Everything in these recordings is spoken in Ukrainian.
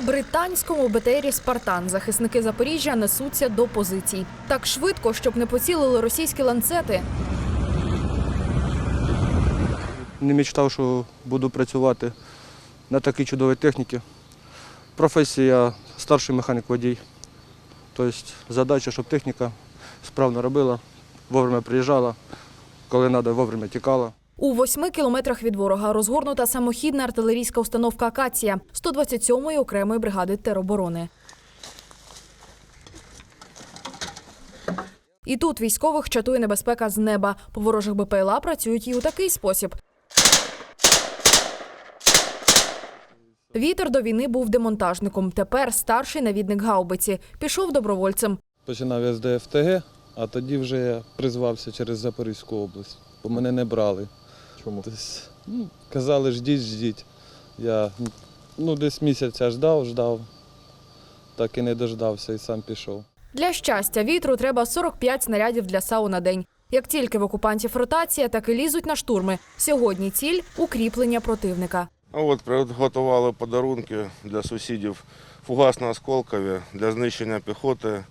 Британському БТРі Спартан захисники Запоріжжя несуться до позицій. Так швидко, щоб не поцілили російські ланцети. Не мечтав, що буду працювати на такій чудовій техніці. Професія старший механік-водій. Тобто задача, щоб техніка справно робила, вовремя приїжджала, коли треба, вовремя тікала. У восьми кілометрах від ворога розгорнута самохідна артилерійська установка Акація 127-ї окремої бригади тероборони. І тут військових чатує небезпека з неба. По ворожих БПЛА працюють і у такий спосіб. Вітер до війни був демонтажником. Тепер старший навідник гаубиці. Пішов добровольцем. Починав я з ДФТГ, а тоді вже я призвався через Запорізьку область, бо мене не брали. Чому? Тобто, ну, казали, ждіть, ждіть. Я ну, десь місяця ждав, ждав, так і не дождався і сам пішов. Для щастя вітру треба 45 снарядів для САУ на день. Як тільки в окупантів ротація, так і лізуть на штурми. Сьогодні ціль укріплення противника. А от приготували подарунки для сусідів фугасно-осколкові для знищення піхоти,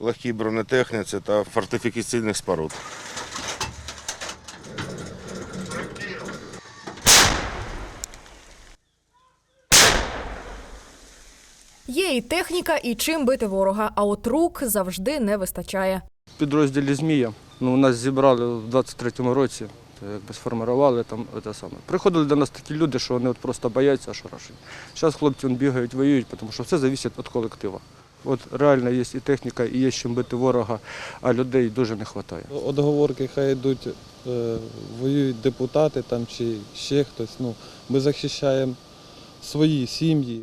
легкій бронетехніці та фортифікаційних споруд. Є і техніка, і чим бити ворога, а от рук завжди не вистачає. В підрозділі Змія ну, нас зібрали в 23-му році, то якби сформували там це саме. Приходили до нас такі люди, що вони от просто бояться, що рашить. Зараз хлопці бігають, воюють, тому що все залежить від колективу. От реально є і техніка, і є чим бити ворога, а людей дуже не вистачає. Одговорки хай йдуть, е, воюють депутати там чи ще хтось. Ну, ми захищаємо свої сім'ї.